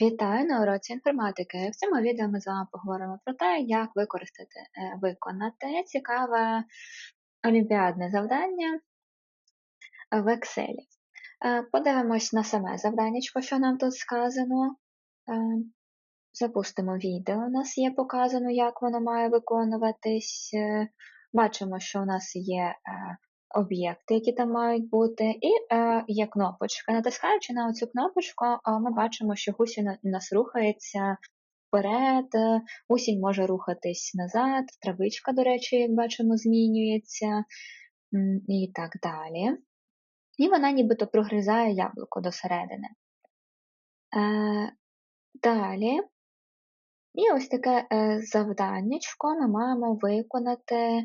Вітаю на уроці інформатики. В цьому відео ми з вами поговоримо про те, як використати, е, виконати цікаве олімпіадне завдання в Excel. Е, подивимось на саме завданнячко, що нам тут сказано. Е, запустимо відео. У нас є показано, як воно має виконуватись. Бачимо, що у нас є об'єкти, які там мають бути, і е, є кнопочка. Натискаючи на цю кнопочку, е, ми бачимо, що гусінь у нас рухається вперед, гусінь може рухатись назад, травичка, до речі, як бачимо, змінюється і так далі. І вона нібито прогризає яблуко до середини. Е, Далі. І ось таке е, завданнячко ми маємо виконати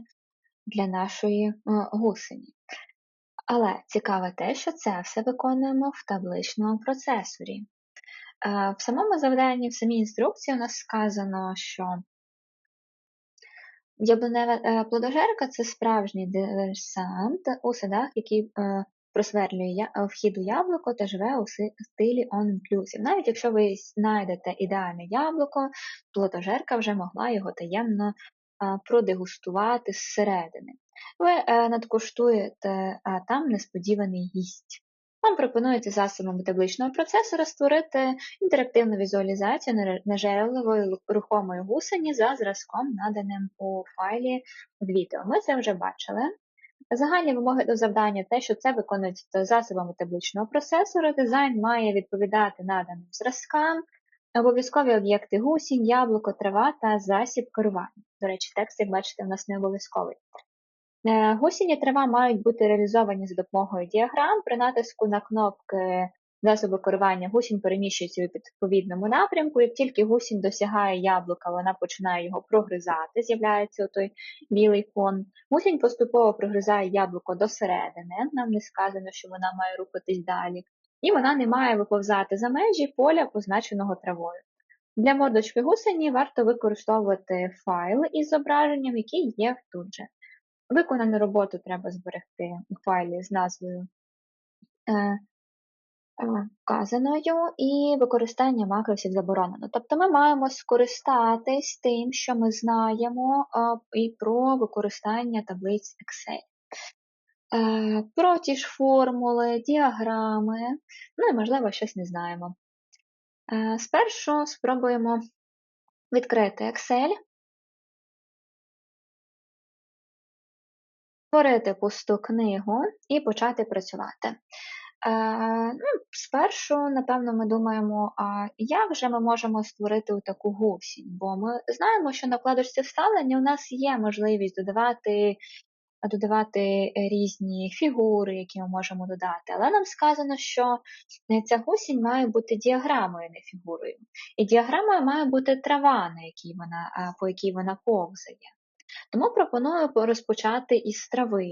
для нашої е, гусені. Але цікаве те, що це все виконуємо в табличному процесорі. Е, в самому завданні, в самій інструкції у нас сказано, що яблунева е, плодожерка це справжній диверсант у садах, який просверлює вхід у яблуко та живе у стилі on-inclusive. Навіть якщо ви знайдете ідеальне яблуко, плодожерка вже могла його таємно продегустувати зсередини. Ви е, надкуштуєте там несподіваний гість. Вам пропонується засобами табличного процесора створити інтерактивну візуалізацію нежерливої рухомої гусені за зразком, наданим у файлі відео. Ми це вже бачили. Загальні вимоги до завдання те, що це виконується засобами табличного процесора, дизайн має відповідати наданим зразкам, Обов'язкові об'єкти гусінь, яблуко, трава та засіб керування. До речі, текст, як бачите, у нас не обов'язковий. Е, гусінь і трава мають бути реалізовані за допомогою діаграм. При натиску на кнопки засобу керування гусінь переміщується у відповідному напрямку. Як тільки гусінь досягає яблука, вона починає його прогризати, з'являється той білий фон. Гусінь поступово прогризає яблуко до середини. Нам не сказано, що вона має рухатись далі і вона не має виповзати за межі поля, позначеного травою. Для мордочки гусені варто використовувати файл із зображенням, який є тут же. Виконану роботу треба зберегти у файлі з назвою е, е, вказаною, і використання макросів заборонено. Тобто ми маємо скористатись тим, що ми знаємо е, і про використання таблиць Excel. Е, про ті ж формули, діаграми, ну і, можливо, щось не знаємо. Е, спершу спробуємо відкрити Excel, створити пусту книгу і почати працювати. Е, ну, Спершу, напевно, ми думаємо, а як же ми можемо створити таку гусінь? Бо ми знаємо, що на вкладочці вставлення у нас є можливість додавати додавати е, різні фігури, які ми можемо додати. Але нам сказано, що е, ця гусінь має бути діаграмою, не фігурою. І діаграмою має бути трава, на якій вона, по якій вона повзає. Тому пропоную розпочати із трави.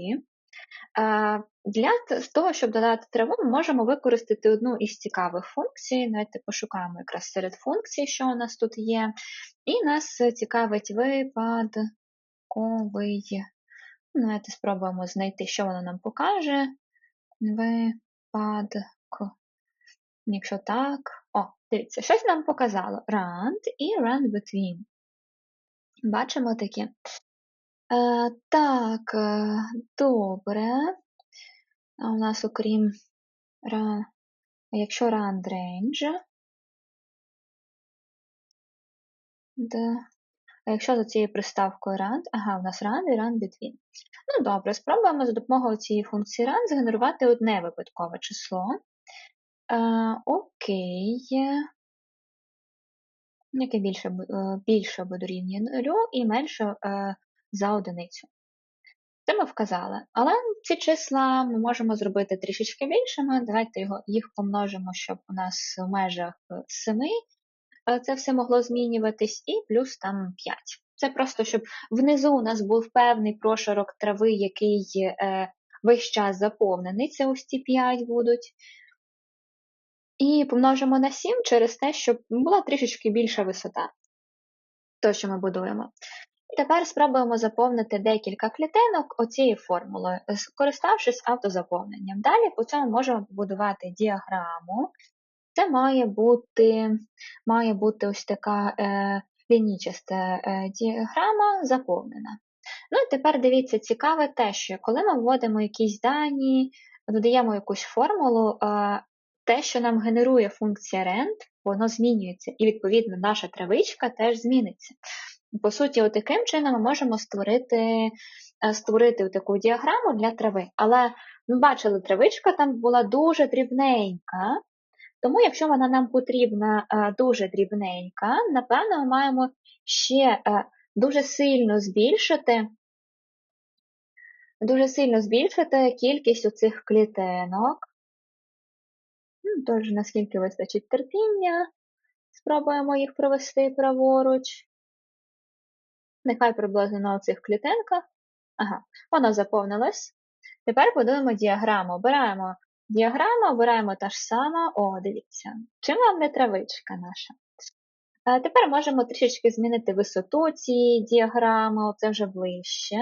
Для того, щоб додати траву, ми можемо використати одну із цікавих функцій. Давайте пошукаємо якраз серед функцій, що у нас тут є. І нас цікавить випадковий Давайте спробуємо знайти, що воно нам покаже. Випадок. Якщо так. О, дивіться, щось нам показало. Rand і rand between. Бачимо такі. Е, Так, е, добре. А у нас, окрім run, якщо rand range, а якщо за цією приставкою rand, ага, у нас rand і run between. Ну добре, спробуємо за допомогою цієї функції run згенерувати одне випадкове число. Е, окей. Яке більше е, більше буде дорівнює 0 і менше е, за одиницю. Це ми вказали. Але ці числа ми можемо зробити трішечки більшими. Давайте його, їх помножимо, щоб у нас в межах 7 це все могло змінюватись, і плюс там 5. Це просто, щоб внизу у нас був певний прошарок трави, який е, весь час заповнений. Це ось ці 5 будуть. І помножимо на 7 через те, щоб була трішечки більша висота, то, що ми будуємо. І тепер спробуємо заповнити декілька клітинок оцією формулою, скориставшись автозаповненням. Далі по цьому можемо побудувати діаграму це має бути має бути ось така е, лінійчаста е, діаграма заповнена. Ну і тепер дивіться, цікаве те, що коли ми вводимо якісь дані, додаємо якусь формулу, е, те, що нам генерує функція rent, воно змінюється, і, відповідно, наша травичка теж зміниться. По суті, таким чином ми можемо створити створити таку діаграму для трави. Але ми бачили, травичка там була дуже дрібненька, тому, якщо вона нам потрібна е, дуже дрібненька, напевно, ми маємо ще е, дуже сильно збільшити дуже сильно збільшити кількість оцих клітинок. Ну, Тож, наскільки вистачить терпіння, спробуємо їх провести праворуч. Нехай приблизно на оцих клітинках. Ага, вона заповнилась. Тепер подивимо діаграму. Обираємо діаграму, обираємо та ж сама. О, дивіться, чим вам не травичка наша? Тепер можемо трішечки змінити висоту цієї діаграми, це вже ближче.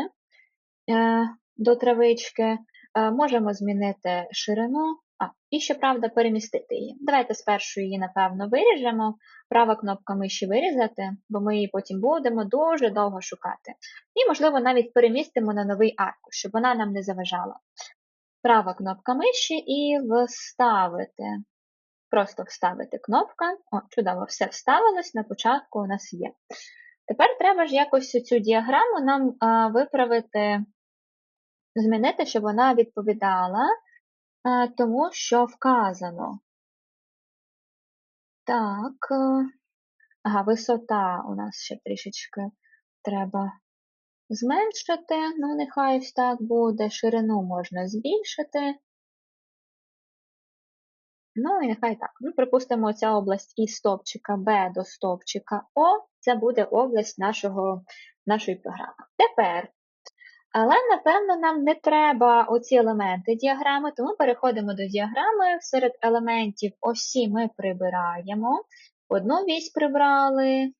Е, до травички, е, можемо змінити ширину, а, і щоправда, перемістити її. Давайте спершу її, напевно, виріжемо. Права кнопка миші вирізати, бо ми її потім будемо дуже довго шукати. І, можливо, навіть перемістимо на новий аркуш, щоб вона нам не заважала. Права кнопка миші і вставити. Просто вставити кнопка. О, чудово, все вставилось, на початку у нас є. Тепер треба ж якось цю діаграму нам а, виправити змінити, щоб вона відповідала е, тому, що вказано. Так, ага, висота у нас ще трішечки треба зменшити, ну, нехай ось так буде, ширину можна збільшити. Ну і нехай так. Ну, Припустимо, ця область із стовпчика B до стовпчика О, це буде область нашого, нашої програми. Тепер але, напевно, нам не треба оці елементи діаграми, тому переходимо до діаграми. Серед елементів осі ми прибираємо. Одну вісь прибрали,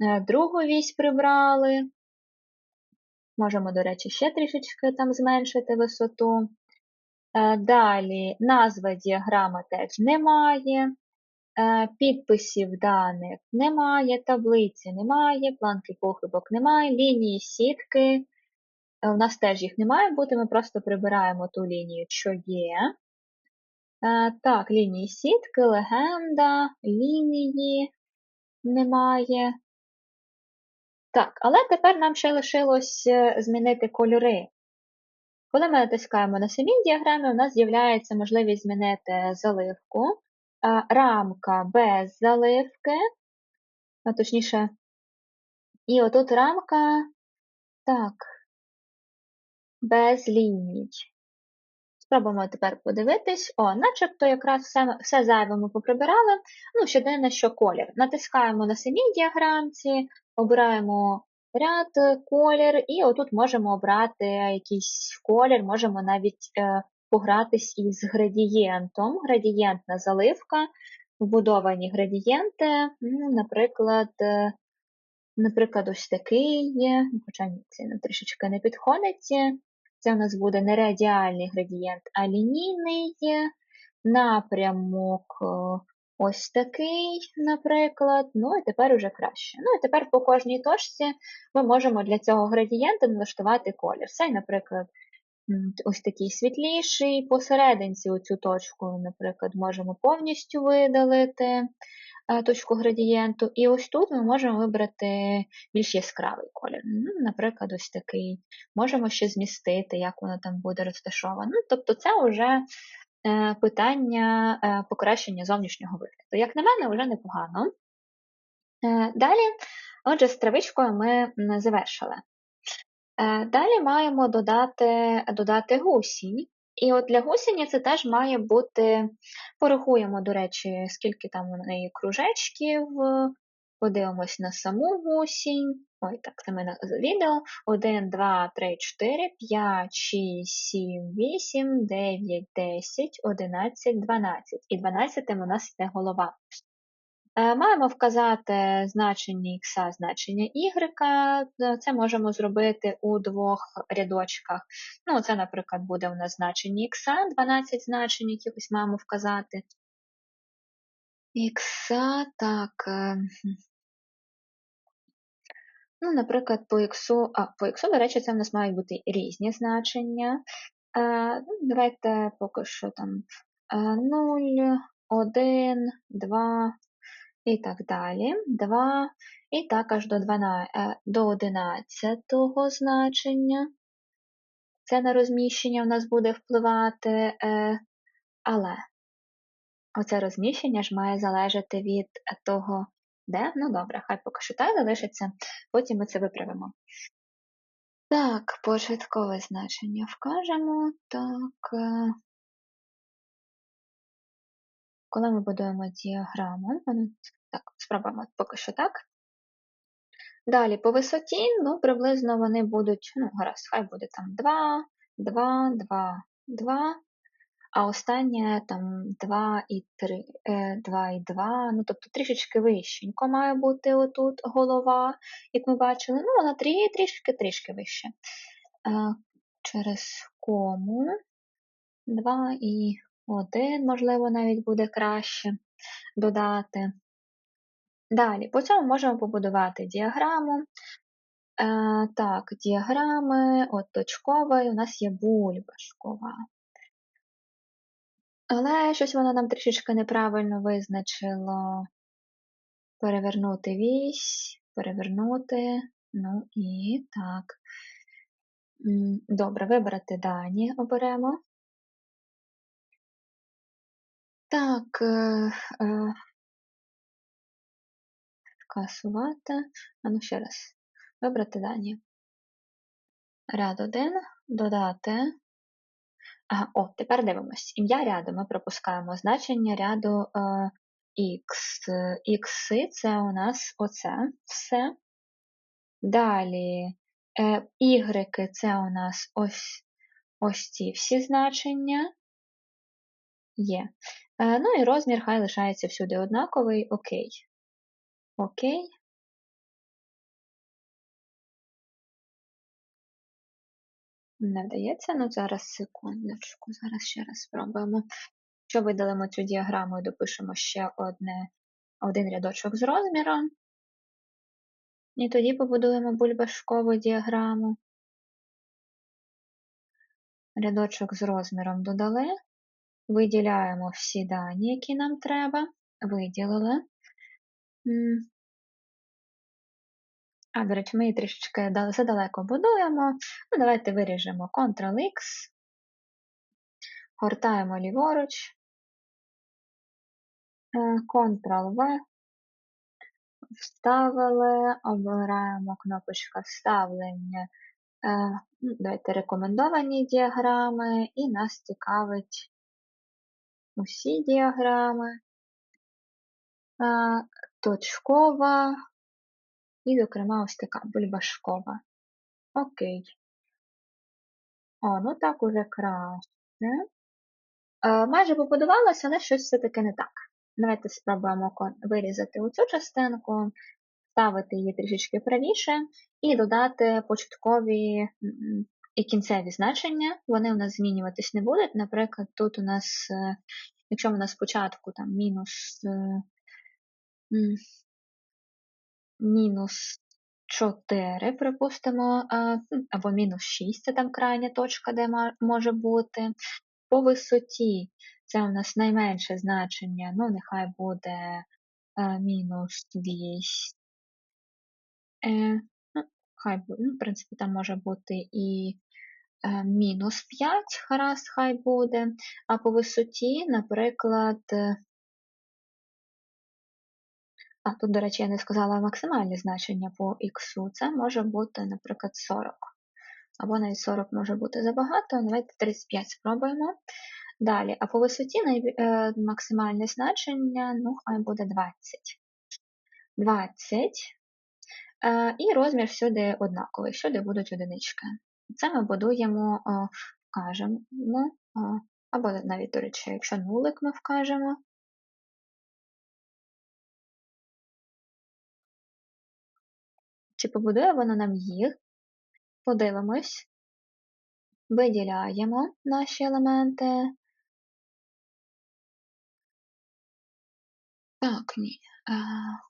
е, другу вісь прибрали. Можемо, до речі, ще трішечки там зменшити висоту. Е, далі назва діаграми теж немає. Е, підписів даних немає, таблиці немає, планки похибок немає, лінії сітки у е, нас теж їх не має бути, ми просто прибираємо ту лінію, що є. Так, лінії сітки, легенда, лінії немає. Так, але тепер нам ще лишилось е, змінити кольори. Коли ми натискаємо на самій діаграмі, у нас з'являється можливість змінити заливку. Рамка без заливки, а точніше, і отут рамка. Так, без ліній. Спробуємо тепер подивитись. О, начебто якраз все все зайве ми поприбирали. Ну, єдине, що колір. Натискаємо на самій діаграмці, обираємо ряд, колір, і отут можемо обрати якийсь колір, можемо навіть е, погратись із градієнтом. Градієнтна заливка, вбудовані градієнти, ну, наприклад, е, наприклад, ось такий, хоча ні, це нам трішечки не підходить. Це у нас буде не радіальний градієнт, а лінійний напрямок ось такий, наприклад. Ну і тепер уже краще. Ну і тепер по кожній точці ми можемо для цього градієнту налаштувати колір. Цей, наприклад, ось такий світліший. Посерединці оцю точку, наприклад, можемо повністю видалити. Е, точку градієнту. І ось тут ми можемо вибрати більш яскравий колір. Ну, Наприклад, ось такий. Можемо ще змістити, як воно там буде розташовано. Тобто це вже е, питання е, покращення зовнішнього вигляду. Як на мене, вже непогано. Далі, отже, з травичкою ми завершили. Далі маємо додати додати гусінь. І от для гусені це теж має бути, порахуємо, до речі, скільки там у неї кружечків, подивимось на саму гусінь. Ой, так, це ми на відео. 1, 2, 3, 4, 5, 6, 7, 8, 9, 10, 11, 12. І 12 у нас йде голова. Е, маємо вказати значення х, значення y. Це можемо зробити у двох рядочках. Ну, Це, наприклад, буде у нас значення х, 12 значень, якихось маємо вказати. ікса, так. е, Ну, наприклад, по іксу, а, по іксу, до речі, це в нас мають бути різні значення. Е, ну, Давайте поки що там е, 0, 1, 2 і так далі. 2 і також до 12, е, до 11 значення. Це на розміщення в нас буде впливати, е, але оце розміщення ж має залежати від того, де. Ну добре, хай поки що так залишиться, потім ми це виправимо. Так, початкове значення вкажемо. Так. Е, Коли ми будуємо діаграму, ну, так, спробуємо поки що так. Далі по висоті, ну, приблизно вони будуть, ну, гаразд, хай буде там 2, 2, 2, 2, а останнє там 2 і 3, 2 і 2, ну, тобто трішечки вищенько має бути отут голова, як ми бачили, ну, вона трішки-трішки вище. Е, Через кому 2 і 1, можливо, навіть буде краще додати. Далі, по цьому можемо побудувати діаграму. Е, Так, діаграми, от точкової, у нас є бульбашкова. Але щось воно нам трішечки неправильно визначило. Перевернути вісь, перевернути, ну і так. Добре, вибрати дані оберемо. Так, е, е, скасувати. А ну ще раз. Вибрати дані. Ряд 1, додати. Ага, о, тепер дивимось. Ім'я ряду ми пропускаємо значення ряду е, X. Ікси це у нас оце все. Далі е, Y це у нас ось ось ці всі значення. Є. Е, ну і розмір хай лишається всюди однаковий. Окей. Окей. Не вдається, ну зараз секундочку, зараз ще раз спробуємо. Якщо видалимо цю діаграму і допишемо ще одне, один рядочок з розміром, і тоді побудуємо бульбашкову діаграму. Рядочок з розміром додали, виділяємо всі дані, які нам треба, виділили. А, до речі, ми її трішечки задалеко будуємо. Ну, Давайте виріжемо Ctrl-X, гортаємо ліворуч, е, Ctrl-V, вставили, обираємо кнопочка вставлення. Е, ну, давайте рекомендовані діаграми, і нас цікавить усі діаграми, точкова. І, зокрема, ось така бульбашкова. Окей. О, ну так уже краще. Е, майже побудувалося, але щось все-таки не так. Давайте спробуємо вирізати оцю частинку, ставити її трішечки правіше, і додати початкові і кінцеві значення. Вони у нас змінюватись не будуть. Наприклад, тут у нас, е, якщо у нас спочатку там мінус е, мінус 4, припустимо, або мінус 6 це там крайня точка, де може бути. По висоті це у нас найменше значення, ну, нехай буде мінус 200. Е, хай ну, в принципі, там може бути і е, мінус 5, гаразд, хай буде. А по висоті, наприклад, а тут, до речі, я не сказала максимальне значення по х. Це може бути, наприклад, 40. Або навіть 40 може бути забагато. Давайте 35 спробуємо. Далі, а по висоті най... е, максимальне значення, ну, хай буде 20. 20. Е, і розмір всюди однаковий, всюди будуть одинички. Це ми будуємо, вкажемо, або навіть, до речі, якщо нулик ми вкажемо, Чи побудує вона нам їх? Подивимось. Виділяємо наші елементи. Так, ні. Е,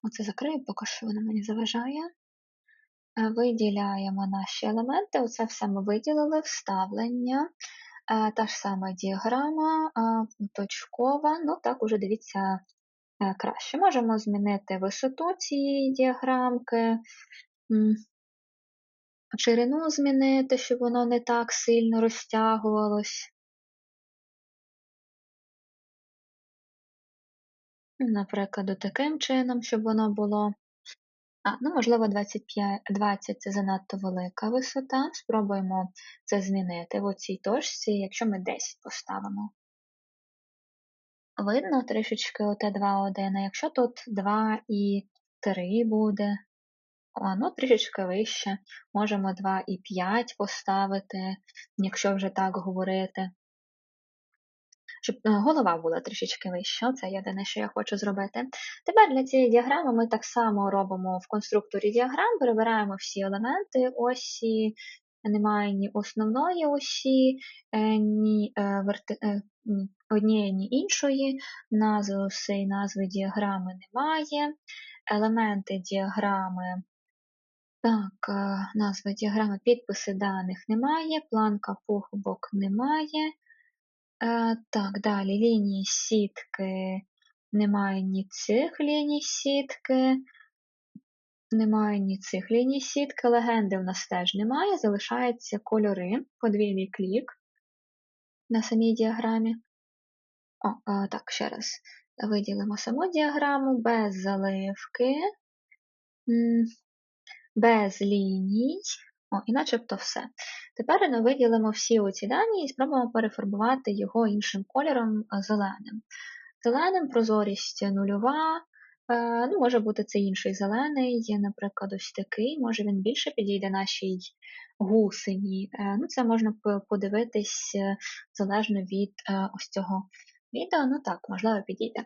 оце закрию, поки що воно мені заважає. Е, виділяємо наші елементи. Оце все ми виділили, вставлення. Е, та ж сама діаграма, точкова, ну так уже дивіться краще. Можемо змінити висоту цієї діаграмки, ширину змінити, щоб воно не так сильно розтягувалось. Наприклад, таким чином, щоб воно було. А, ну, можливо, 25, 20 це занадто велика висота. Спробуємо це змінити в оцій точці, якщо ми 10 поставимо. Видно трішечки оте 2, 1, а якщо тут 2 і 3 буде, ну, трішечки вище, можемо 2 і 5 поставити, якщо вже так говорити щоб е, голова була трішечки вища. Це єдине, що я хочу зробити. Тепер для цієї діаграми ми так само робимо в конструкторі діаграм, перебираємо всі елементи осі, немає ні основної осі, е, ні е, верти... однієї, ні іншої, назви оси назви діаграми немає. Елементи діаграми. Так, назви діаграми, підписи даних немає, планка похибок немає. Е, Так, далі лінії сітки. Немає ні цих ліній сітки, немає ні цих ліній сітки, легенди в нас теж немає, залишаються кольори, подвійний клік на самій діаграмі. О, а, Так, ще раз виділимо саму діаграму без заливки, без ліній. О, і начебто все. Тепер ми виділимо всі оці дані і спробуємо перефарбувати його іншим кольором е, зеленим. Зеленим прозорість нульова, е, ну, може бути це інший зелений, наприклад, ось такий, може він більше підійде нашій гусені. Е, ну, Це можна подивитись залежно від ось цього відео. Ну так, можливо, підійде.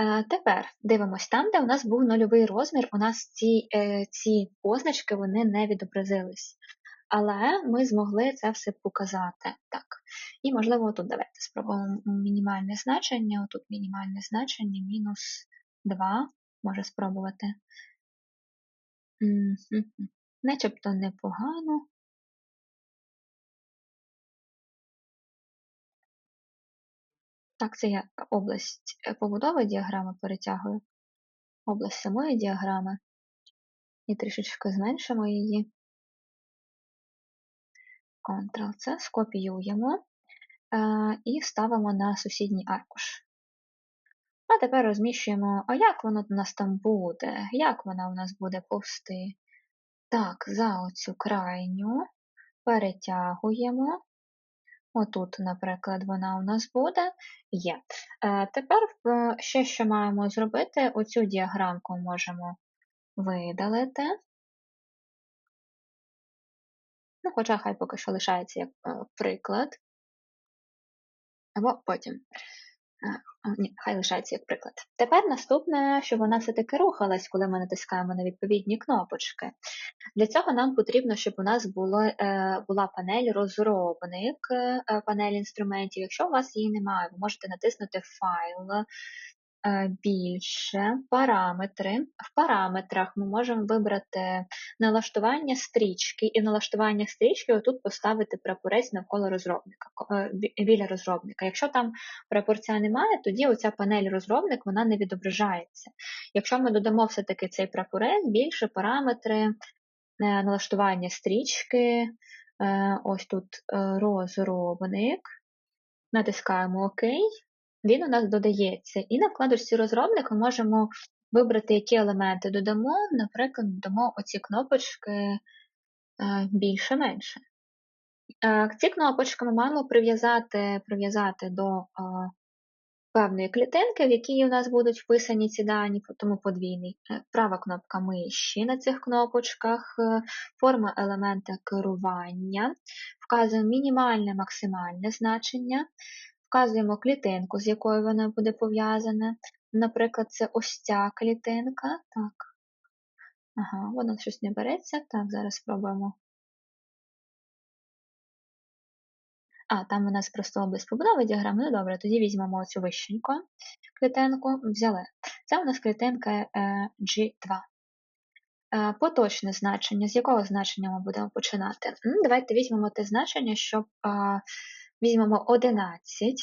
Е, тепер дивимось там, де у нас був нульовий розмір, у нас ці е, ці позначки вони не відобразились. Але ми змогли це все показати. Так. І, можливо, тут давайте спробуємо мінімальне значення. Тут мінімальне значення мінус 2. Може спробувати. Начебто непогано. Так, це я область е, побудови діаграми перетягую, область самої діаграми. І трішечки зменшимо її. Ctrl-C, скопіюємо е, і ставимо на сусідній аркуш. А тепер розміщуємо, а як воно у нас там буде, як вона у нас буде повсти. Так, за оцю крайню перетягуємо Отут, наприклад, вона у нас буде, є. Е, тепер ще що маємо зробити, оцю діаграмку можемо видалити. Ну, Хоча хай поки що лишається як е, приклад. Або потім. Ні, хай лишається як приклад. Тепер наступне, щоб вона все-таки рухалась, коли ми натискаємо на відповідні кнопочки. Для цього нам потрібно, щоб у нас було, е, була панель розробник, е, панель інструментів. Якщо у вас її немає, ви можете натиснути Файл, більше параметри. В параметрах ми можемо вибрати налаштування стрічки, і налаштування стрічки отут поставити прапорець навколо розробника, е, біля розробника. Якщо там прапорця немає, тоді оця панель розробник вона не відображається. Якщо ми додамо все-таки цей прапорець, більше параметри, е, налаштування стрічки, ось тут розробник, натискаємо ОК він у нас додається. І на вкладочці розробник ми можемо вибрати, які елементи додамо, наприклад, додамо оці кнопочки е, більше-менше. Е, ці кнопочки ми маємо прив'язати прив'язати до е, певної клітинки, в якій у нас будуть вписані ці дані, тому подвійний. Права кнопка миші на цих кнопочках, форма елемента керування, вказуємо мінімальне максимальне значення. Вказуємо клітинку, з якою вона буде пов'язана. Наприклад, це ось ця клітинка. Так. Ага, воно щось не береться. Так, зараз спробуємо. А, там у нас просто область побудови діаграми. Ну добре, тоді візьмемо цю вищеньку клітинку взяли. Це у нас клітинка е, G2. Е, поточне значення. З якого значення ми будемо починати? Давайте візьмемо те значення, що візьмемо 11.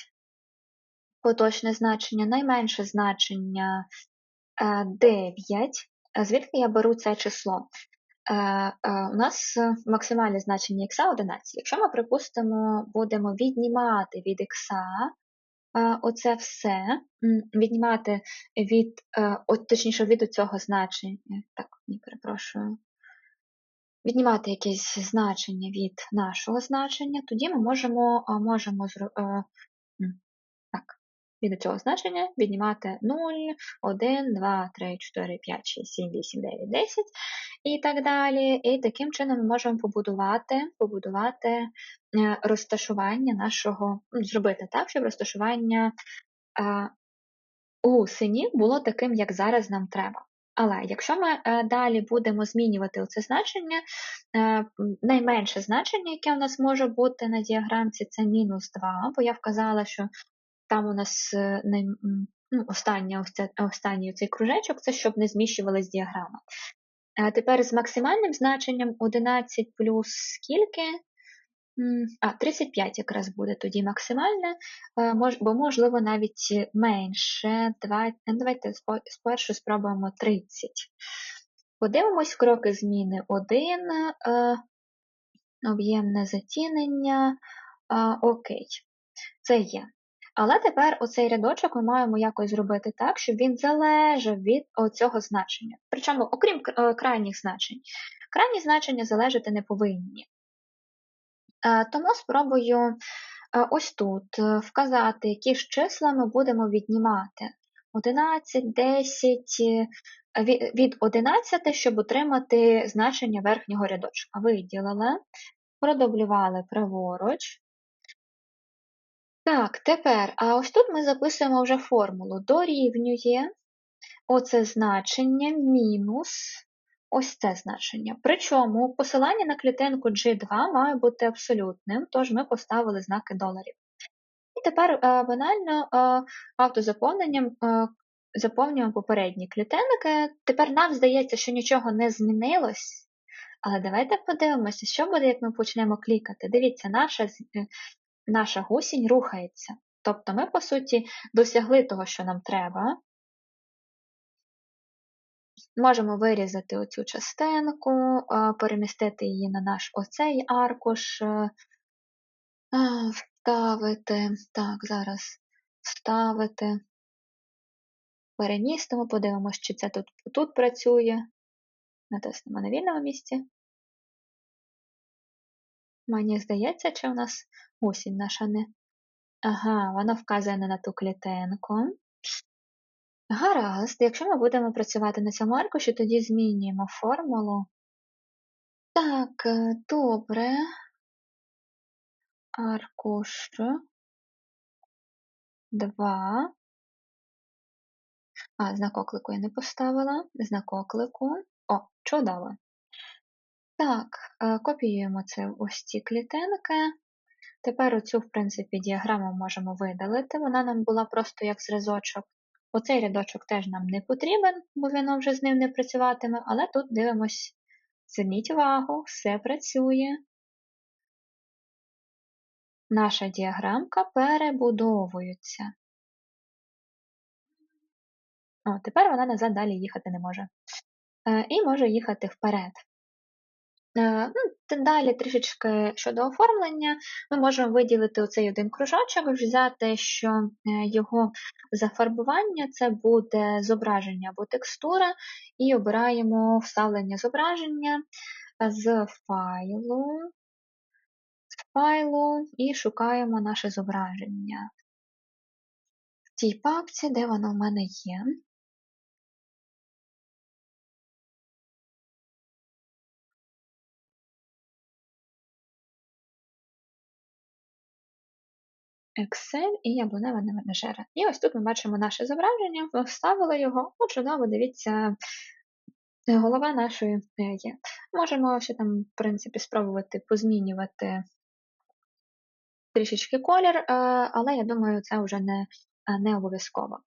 Поточне значення, найменше значення 9. Звідки я беру це число? У нас максимальне значення х 11. Якщо ми, припустимо, будемо віднімати від х оце все, віднімати від, точніше, від цього значення, так, не перепрошую, віднімати якесь значення від нашого значення, тоді ми можемо можемо так, від цього значення віднімати 0, 1, 2, 3, 4, 5, 6, 7, 8, 9, 10 і так далі. І таким чином ми можемо побудувати побудувати е, розташування нашого, ну, зробити так, щоб розташування гусені було таким, як зараз нам треба. Але якщо ми е, далі будемо змінювати оце значення, е, найменше значення, яке у нас може бути на діаграмці, це мінус 2, бо я вказала, що там у нас ну, останній, останній цей кружечок, це щоб не зміщувалась діаграма. Тепер з максимальним значенням 11 плюс скільки? А, 35 якраз буде тоді максимальне, бо, можливо, навіть менше. Давайте спершу спробуємо 30. Подивимось кроки зміни 1, об'ємне затінення. Окей, це є. Але тепер оцей рядочок ми маємо якось зробити так, щоб він залежав від цього значення. Причому, окрім е, крайніх значень. Крайні значення залежати не повинні. Е, тому спробую е, ось тут вказати, які ж числа ми будемо віднімати. 11, 10, від 11, щоб отримати значення верхнього рядочка. Виділили, продублювали праворуч. Так, тепер, а ось тут ми записуємо вже формулу. Дорівнює оце значення мінус ось це значення. Причому посилання на клітинку G2 має бути абсолютним, тож ми поставили знаки доларів. І тепер е, банально е, автозаповненням е, заповнюємо попередні клітинки. Тепер нам здається, що нічого не змінилось. Але давайте подивимося, що буде, як ми почнемо клікати. Дивіться, наша наша гусінь рухається. Тобто ми, по суті, досягли того, що нам треба. Можемо вирізати оцю частинку, перемістити її на наш оцей аркуш, вставити. Так, зараз вставити. Перемістимо, подивимося, чи це тут тут працює. Натиснемо на вільному місці. Мені здається, чи у нас осінь наша не. Ага, вона вказує не на ту клітинку. Гаразд, якщо ми будемо працювати на цьому аркуші, тоді змінюємо формулу. Так, е, добре. Аркуш 2. А, знак оклику я не поставила. Знак оклику. О, чудово. Так, е, копіюємо це ось ці клітинки. Тепер оцю, в принципі, діаграму можемо видалити, вона нам була просто як зразочок. Оцей рядочок теж нам не потрібен, бо він вже з ним не працюватиме, але тут дивимось, зверніть увагу, все працює. Наша діаграмка перебудовується. О, Тепер вона назад далі їхати не може. Е, і може їхати вперед. Е, ну, Далі трішечки щодо оформлення, ми можемо виділити оцей один кружочок, взяти, що е, його зафарбування це буде зображення або текстура, і обираємо вставлення зображення з файлу, з файлу і шукаємо наше зображення. В тій папці, де воно в мене є. Excel і яблунева менеджера. І ось тут ми бачимо наше зображення, вставили його, от чудово, дивіться, голова нашої е, є. Можемо ще там, в принципі, спробувати позмінювати трішечки колір, е, але я думаю, це вже не, не обов'язково.